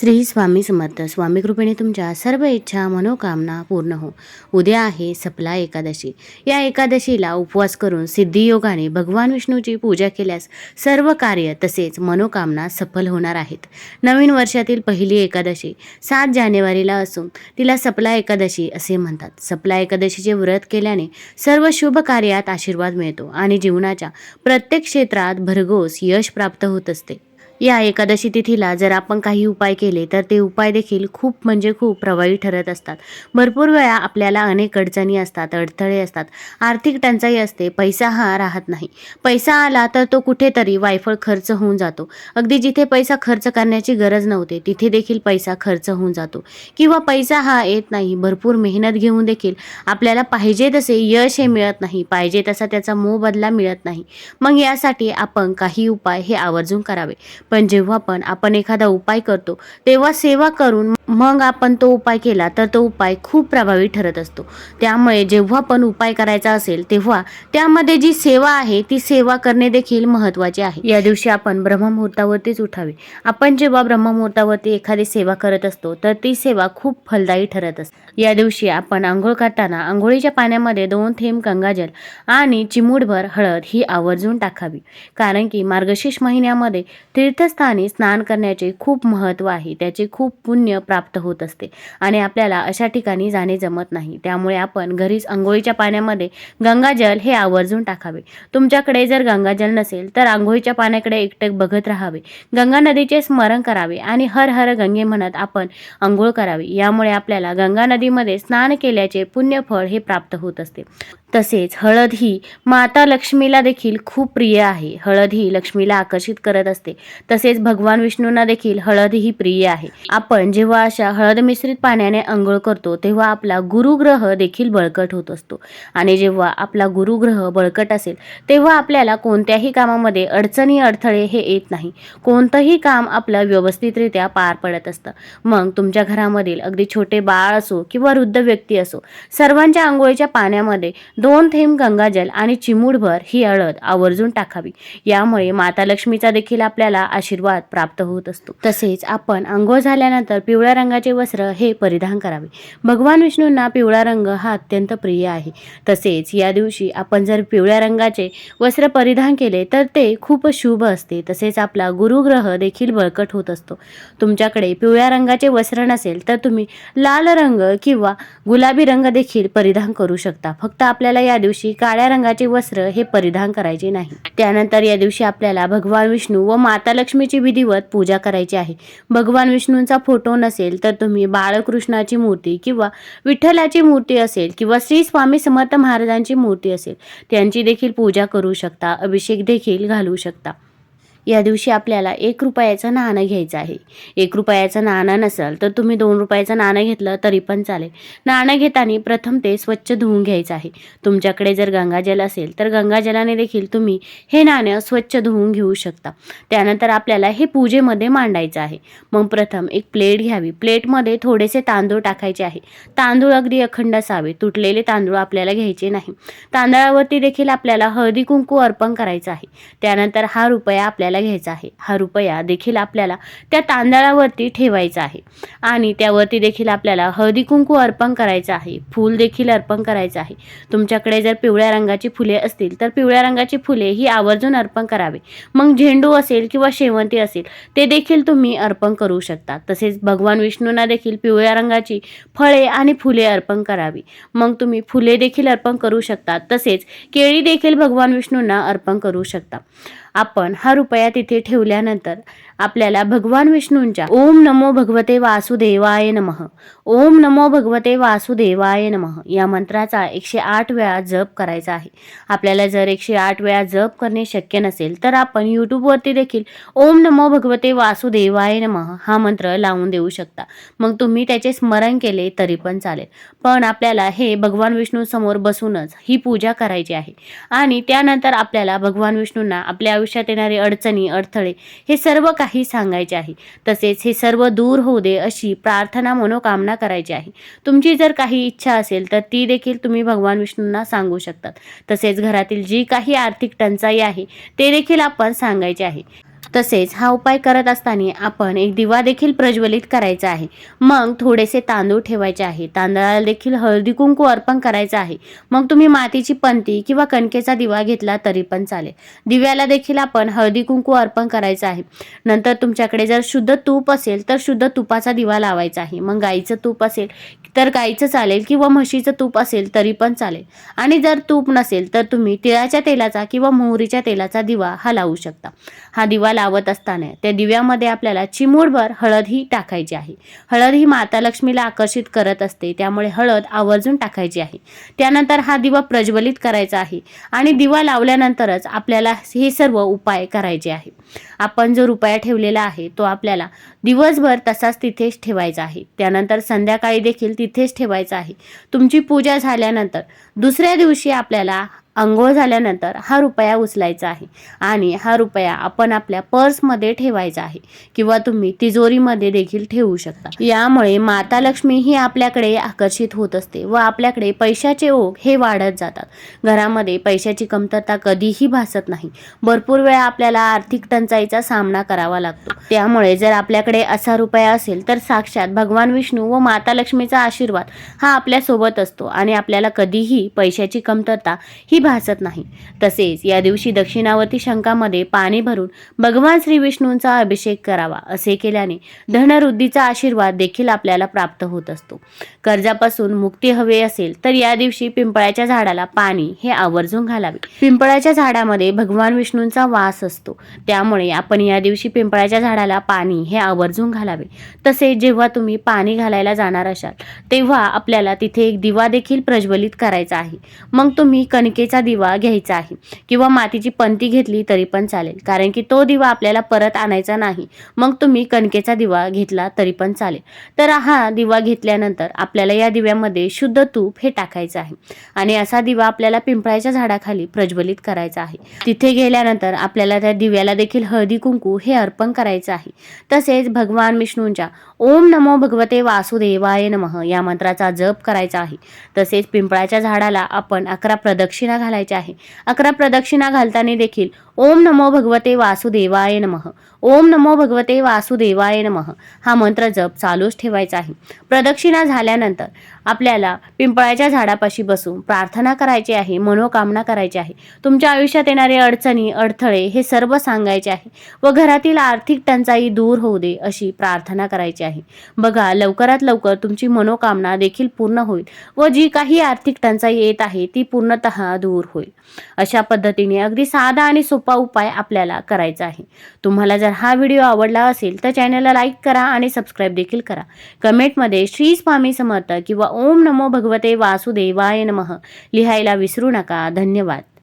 श्री स्वामी समर्थ स्वामी कृपेने तुमच्या सर्व इच्छा मनोकामना पूर्ण हो. उद्या आहे सपला एकादशी. या एकादशीला उपवास करून सिद्धियोगाने भगवान विष्णूची पूजा केल्यास सर्व कार्य तसेच मनोकामना सफल होणार आहेत. नवीन वर्षातील पहिली एकादशी सात जानेवारीला असून तिला सपला एकादशी असे म्हणतात. सपला एकादशीचे व्रत केल्याने सर्व शुभ कार्यात आशीर्वाद मिळतो आणि जीवनाच्या प्रत्येक क्षेत्रात भरघोस यश प्राप्त होत असते. या एकादशी तिथीला जर आपण काही उपाय केले तर ते उपाय देखील खूप म्हणजे खूप प्रभावी ठरत असतात. भरपूर वेळा आपल्याला अनेक अडचणी असतात अडथळे असतात. आर्थिक टंचाई असते पैसा हा राहत नाही. पैसा आला तर तो कुठेतरी वायफळ खर्च होऊन जातो. अगदी जिथे पैसा खर्च करण्याची गरज नव्हते तिथे देखील पैसा खर्च होऊन जातो. किंवा पैसा हा येत नाही भरपूर मेहनत घेऊन देखील आपल्याला पाहिजे तसे यश हे मिळत नाही पाहिजे तसा त्याचा मोबदला मिळत नाही. मग यासाठी आपण काही उपाय हे आवर्जून करावे. पण जेव्हा पण आपण एखादा उपाय करतो तेव्हा सेवा करून मग आपण तो उपाय केला तर तो उपाय खूप प्रभावी ठरत असतो. त्यामुळे जेव्हा पण उपाय करायचा असेल तेव्हा त्यामध्ये जी सेवा आहे ती सेवा करणे देखील महत्त्वाचे आहे. या दिवशी आपण ब्रह्ममुहूर्तावरतीच उठावे. आपण जेव्हा ब्रह्ममुहूर्तावरती एखादी सेवा करत असतो तर ती सेवा खूप फलदायी ठरत असते. या दिवशी आपण आंघोळ करताना आंघोळीच्या पाण्यामध्ये दोन थेंब गंगाजल आणि चिमूडभर हळद ही आवर्जून टाकावी. कारण की मार्गशीर्ष महिन्यामध्ये तीर्थ तीर्थस्थानी स्नान करण्याचे खूप महत्त्व आहे. त्याचे खूप पुण्य प्राप्त होत असते. आणि आपल्याला अशा ठिकाणी जाणे जमत नाही. त्यामुळे आपण घरीच आंघोळीच्या पाण्यामध्ये गंगाजल हे आवर्जून टाकावे. तुमच्याकडे जर गंगाजल नसेल तर आंघोळीच्या पाण्याकडे एकटक बघत राहावे. गंगा नदीचे स्मरण करावे आणि हर हर गंगे म्हणत आपण आंघोळ करावी. यामुळे आपल्याला गंगा नदीमध्ये स्नान केल्याचे पुण्यफळ हे प्राप्त होत असते. तसेच हळद ही माता लक्ष्मीला देखील खूप प्रिय आहे. हळद ही लक्ष्मीला आकर्षित करत असते. तसेच भगवान विष्णूंना देखील हळद ही प्रिय आहे. आपण जेव्हा अशा हळद मिश्रित पाण्याने अंघोळ करतो तेव्हा आपला गुरुग्रह देखील बळकट होत असतो. आणि जेव्हा आपला गुरुग्रह बळकट असेल तेव्हा आपल्याला कोणत्याही कामामध्ये अडचणी अडथळे हे येत नाही. कोणतंही काम आपलं व्यवस्थितरित्या पार पडत असतं. मग तुमच्या घरामधील अगदी छोटे बाळ असो किंवा वृद्ध व्यक्ती असो सर्वांच्या आंघोळीच्या पाण्यामध्ये दोन थेंब गंगाजल आणि चिमूडभर ही हळद आवर्जून टाकावी. यामुळे माता लक्ष्मीचा देखील आपल्याला आशीर्वाद प्राप्त होत असतो. तसेच आपण आंघोळ झाल्यानंतर पिवळ्या रंगाचे वस्त्र हे परिधान करावे. भगवान विष्णूंना पिवळा रंग हा अत्यंत प्रिय आहे. तसेच या दिवशी आपण जर पिवळ्या रंगाचे वस्त्र परिधान केले तर ते खूप शुभ असते. तसेच आपला गुरुग्रह देखील बळकट होत असतो. तुमच्याकडे पिवळ्या रंगाचे वस्त्र नसेल तर तुम्ही लाल रंग किंवा गुलाबी रंग देखील परिधान करू शकता. फक्त आपल्याला या दिवशी काळ्या रंगाचे वस्त्र हे परिधान करायचे नाही. त्यानंतर या दिवशी आपल्याला भगवान विष्णू व माता लक्ष्मीची विधिवत पूजा करायची आहे. भगवान विष्णूंचा फोटो नसेल तर तुम्ही बाळकृष्णाची मूर्ती किंवा विठ्ठलाची मूर्ती असेल किंवा श्री स्वामी समर्थ महाराजांची मूर्ती असेल त्यांची देखील पूजा करू शकता अभिषेक देखील घालू शकता. या दिवशी आपल्याला एक रुपयाचं नाणं घ्यायचं आहे. एक रुपयाचं नाणं नसेल तर तुम्ही दोन रुपयाचं नाणं घेतलं तरी पण चालेल. नाणं घेताना प्रथम ते स्वच्छ धुवून घ्यायचं आहे. तुमच्याकडे जर गंगाजल असेल तर गंगाजलाने देखील तुम्ही हे नाणं स्वच्छ धुवून घेऊ शकता. त्यानंतर आपल्याला हे पूजेमध्ये मांडायचं आहे. मग प्रथम एक प्लेट घ्यावी. प्लेटमध्ये थोडेसे तांदूळ टाकायचे आहे. तांदूळ अगदी अखंड असावे. तुटलेले तांदूळ आपल्याला घ्यायचे नाही. तांदळावरती देखील आपल्याला हळदी कुंकू अर्पण करायचं आहे. त्यानंतर हा रुपया आपल्याला घ्यायचा आहे. हा रुपया देखील आपल्याला त्या तांदळावरती ठेवायचा आहे. आणि त्यावरती देखील आपल्याला हळदी कुंकू अर्पण करायचं आहे. फूल देखील अर्पण करायचं आहे. तुमच्याकडे जर पिवळ्या रंगाची फुले असतील तर पिवळ्या रंगाची फुले ही आवर्जून अर्पण करावे. मग झेंडू असेल किंवा शेवंती असेल ते देखील तुम्ही अर्पण करू शकता. तसेच भगवान विष्णूंना देखील पिवळ्या रंगाची फळे आणि फुले अर्पण करावी. मग तुम्ही फुले देखील अर्पण करू शकता. तसेच केळी देखील भगवान विष्णूंना अर्पण करू शकता. आपण हा रुपया तिथे ठेवल्यानंतर आपल्याला भगवान विष्णूंच्या ओम नमो भगवते वासुदेवाय नमः. ओम नमो भगवते वासुदेवाय नमः. या मंत्राचा एकशे आठ वेळा जप करायचा आहे. आपल्याला जर एकशे आठ वेळा जप करणे शक्य नसेल तर आपण यूट्यूबवरती देखील ओम नमो भगवते वासुदेवाय नमः हा मंत्र लावून देऊ शकता. मग तुम्ही त्याचे स्मरण केले तरी पण चालेल. पण आपल्याला हे भगवान विष्णू समोर बसूनच ही पूजा करायची आहे. आणि त्यानंतर आपल्याला भगवान विष्णूंना आपल्या आयुष्यात येणारे अडचणी अडथळे हे सर्व काही सांगायचे आहे. तसेच हे सर्व दूर होऊ दे अशी प्रार्थना मनोकामना करायची आहे. तुमची जर काही इच्छा असेल तर ती देखील तुम्ही भगवान विष्णूंना सांगू शकतात. तसेच घरातील जी काही आर्थिक टंचाई आहे ते देखील आपण सांगायचे आहे. तसेच हा उपाय करत असताना आपण एक दिवा देखील प्रज्वलित करायचा आहे. मग थोडेसे तांदूळ ठेवायचे आहे. तांदळाला देखील हळदी कुंकू अर्पण करायचं आहे. मग तुम्ही मातीची पंती किंवा कणकेचा दिवा घेतला तरी पण चालेल. दिव्याला देखील आपण हळदी कुंकू अर्पण करायचं आहे. नंतर तुमच्याकडे जर शुद्ध तूप असेल तर शुद्ध तुपाचा दिवा लावायचा आहे. मग गाईचं तूप असेल तर गाईचं चालेल किंवा म्हशीचं तूप असेल तरी पण चालेल. आणि जर तूप नसेल तर तुम्ही तिळाच्या तेलाचा किंवा मोहरीच्या तेलाचा दिवा हा लावू शकता. हा दिवा लावत असताना त्या दिव्यामध्ये आपल्याला चिमूडभर हळद ही टाकायची आहे. हळद ही माता लक्ष्मीला आकर्षित करत असते त्यामुळे हळद आवर्जून टाकायची आहे. त्यानंतर हा दिवा प्रज्वलित करायचा आहे आणि दिवा लावल्यानंतरच आपल्याला हे सर्व उपाय करायचे आहे. आपण जो रुपया ठेवलेला आहे तो आपल्याला दिवसभर तसाच तिथेच ठेवायचा आहे. त्यानंतर संध्याकाळी देखील तिथेच ठेवायचा आहे. तुमची पूजा झाल्यानंतर दुसऱ्या दिवशी आपल्याला आंघोळ झाल्यानंतर हा रुपया उचलायचा आहे. आणि हा रुपया आपण आपल्या पर्समध्ये ठेवायचा आहे. किंवा तुम्ही तिजोरीमध्ये देखील ठेवू शकता. यामुळे माता लक्ष्मी ही आपल्याकडे आकर्षित होत असते व आपल्याकडे पैशाचे ओघ हे वाढत जातात. घरामध्ये पैशाची कमतरता कधीही भासत नाही. भरपूर वेळा आपल्याला आर्थिक टंचाईचा सामना करावा लागतो. त्यामुळे जर आपल्याकडे असा रुपया असेल तर साक्षात भगवान विष्णू व माता लक्ष्मीचा आशीर्वाद हा आपल्यासोबत असतो. आणि आपल्याला कधीही पैशाची कमतरता ही भासत नाही. तसेच या दिवशी दक्षिणावर्ती शंखामध्ये पाणी भरून भगवान श्री विष्णूंचा अभिषेक करावा असे केल्याने धनवृद्धीचा आशीर्वाद देखील आपल्याला प्राप्त होत असतो. कर्जापासून मुक्ती हवी असेल तर या दिवशी पिंपळाच्या झाडाला पाणी हे आवर्जून घालावे. पिंपळाच्या झाडामध्ये भगवान विष्णूंचा वास असतो. त्यामुळे आपण या दिवशी पिंपळाच्या झाडाला पाणी हे आवर्जून घालावे. तसेच जेव्हा तुम्ही पाणी घालायला जाणार असाल तेव्हा आपल्याला तिथे एक दिवा देखील प्रज्वलित करायचा आहे. मग तुम्ही कणकेचा दिवा घ्यायचा आहे. किंवा मातीची पंती घेतली तरी पण चालेल. कारण की तो दिवा आपल्याला परत आणायचा नाही. मग तुम्ही कणकेचा दिवा घेतला तरी पण चालेल. तर हा दिवा घेतल्यानंतर आपल्याला या दिव्यामध्ये शुद्ध तूप हे टाकायचं आहे. आणि असा दिवा आपल्याला पिंपळाच्या झाडाखाली प्रज्वलित करायचा आहे. तिथे गेल्यानंतर आपल्याला त्या दिव्याला देखील हळदी कुंकू हे अर्पण करायचं आहे. तसेच भगवान विष्णूंच्या ओम नमो भगवते वासुदेवाय नमः या मंत्राचा जप करायचा आहे. तसेच पिंपळाच्या झाडाला आपण अकरा प्रदक्षिणा घालायच्या आहे. अकरा प्रदक्षिणा घालताना देखील ओम नमो भगवते वासुदेवाय नम. ओम नमो भगवते वासुदेवाय नम. हा मंत्र जप चालूच ठेवायचा आहे. प्रदक्षिणा झाल्यानंतर आपल्याला पिंपळाच्या झाडापाशी बसून प्रार्थना करायची आहे मनोकामना करायची आहे. तुमच्या आयुष्यात येणारे अडचणी अडथळे हे सर्व सांगायचे आहे व घरातील आर्थिक टंचाई दूर होऊ दे अशी प्रार्थना करायची आहे. बघा लवकरात लवकर तुमची मनोकामना देखील पूर्ण होईल व जी काही आर्थिक टंचाई येत आहे ती पूर्णतः दूर होईल. अशा पद्धतीने अगदी साधा आणि सोपा उपाय आपल्याला करायचा आहे. तुम्हाला जर हा व्हिडिओ आवडला असेल तर चॅनलला लाईक करा आणि सबस्क्राईब देखील करा. कमेंटमध्ये श्री स्वामी समर्थ किंवा ओम नमो भगवते वासुदेवाय नमः लिहायला विसरू नका. धन्यवाद.